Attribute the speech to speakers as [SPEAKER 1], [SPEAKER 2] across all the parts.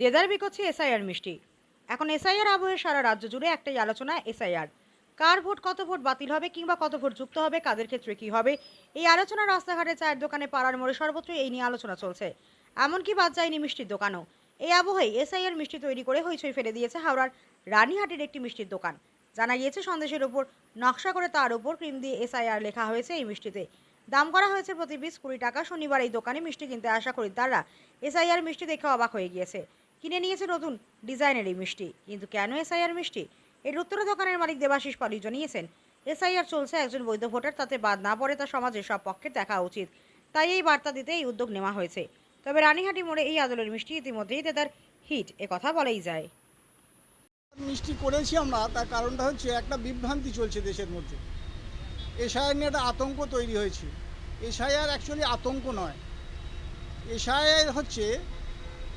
[SPEAKER 1] দেদার বিকোচ্ছে SIR মিষ্টি। এখন SIR আবহে সারা রাজ্য জুড়ে একটাই আলোচনা এসআইআর। কার ভোট, কত ভোট বাতিল হবে কিংবা কত ভোট যুক্ত হবে, কাদের ক্ষেত্রে কি হবে, এই আলোচনা রাস্তাঘাটে চায়ের দোকানে পাড়ার মোড়ে সর্বত্র এই নিয়ে আলোচনা চলছে। এমনকি বাদ যায়নি মিষ্টির দোকানও। এই আবহেই এসআইআর মিষ্টি তৈরি করে হইচই ফেলে দিয়েছে হাওড়ার রানীহাটের একটি মিষ্টির দোকান। জানা গিয়েছে, সন্দেশের ওপর নকশা করে তার উপর ক্রিম দিয়ে এসআইআর লেখা হয়েছে এই মিষ্টিতে। দাম করা হয়েছে প্রতি পিস কুড়ি টাকা। শনিবার এই দোকানে মিষ্টি কিনতে আসা খরিদ্দাররা এসআইআর মিষ্টি দেখে অবাক হয়ে গিয়েছে। কিনে নিয়েছে নতুন ডিজাইনের এই মিষ্টি। কিন্তু কেন এসআইআর মিষ্টি? এর উত্তরে দোকানের মালিক দেবাশিস পালি জানিয়েছেন, এসআইআর চলছে একজন বৈধ ভোটার, তাতে বাদ না পড়ে তা সমাজের সব পক্ষের দেখা উচিত। তাই এই বার্তা দিতে এই উদ্যোগ নেওয়া হয়েছে। তবে রানীহাটি মোড়ে এই আদলের মিষ্টি ইতিমধ্যেই তার হিট কথা বলাই যায়।
[SPEAKER 2] মিষ্টি করেছি আমরা, তার কারণটা হচ্ছে একটা বিভ্রান্তি চলছে দেশের মধ্যে। এসআইআর নিয়ে একটা আতঙ্ক তৈরি হয়েছে। এসআইআর অ্যাকচুয়ালি আতঙ্ক নয়। এসআইআর হচ্ছে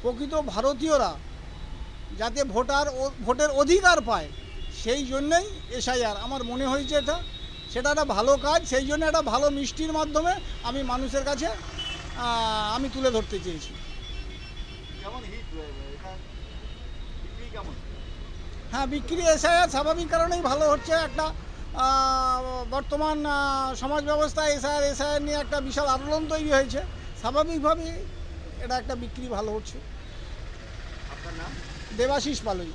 [SPEAKER 2] প্রকৃত ভারতীয়রা যাতে ভোটার ভোটের অধিকার পায় সেই জন্যই এসআইআর। আমার মনে হয়েছে এটা সেটা একটা ভালো কাজ সেই জন্য একটা ভালো মিষ্টির মাধ্যমে আমি মানুষের কাছে আমি তুলে ধরতে চেয়েছি। হ্যাঁ বিক্রি এসআইআর স্বাভাবিক কারণেই ভালো হচ্ছে। একটা বর্তমান সমাজ ব্যবস্থায় এসআইআর এসআইআর নিয়ে একটা বিশাল আন্দোলন তৈরি হয়েছে। স্বাভাবিকভাবেই এটা একটা বিক্রি ভালো হচ্ছে।
[SPEAKER 3] আপনার নাম?
[SPEAKER 2] দেবাশিস পালই।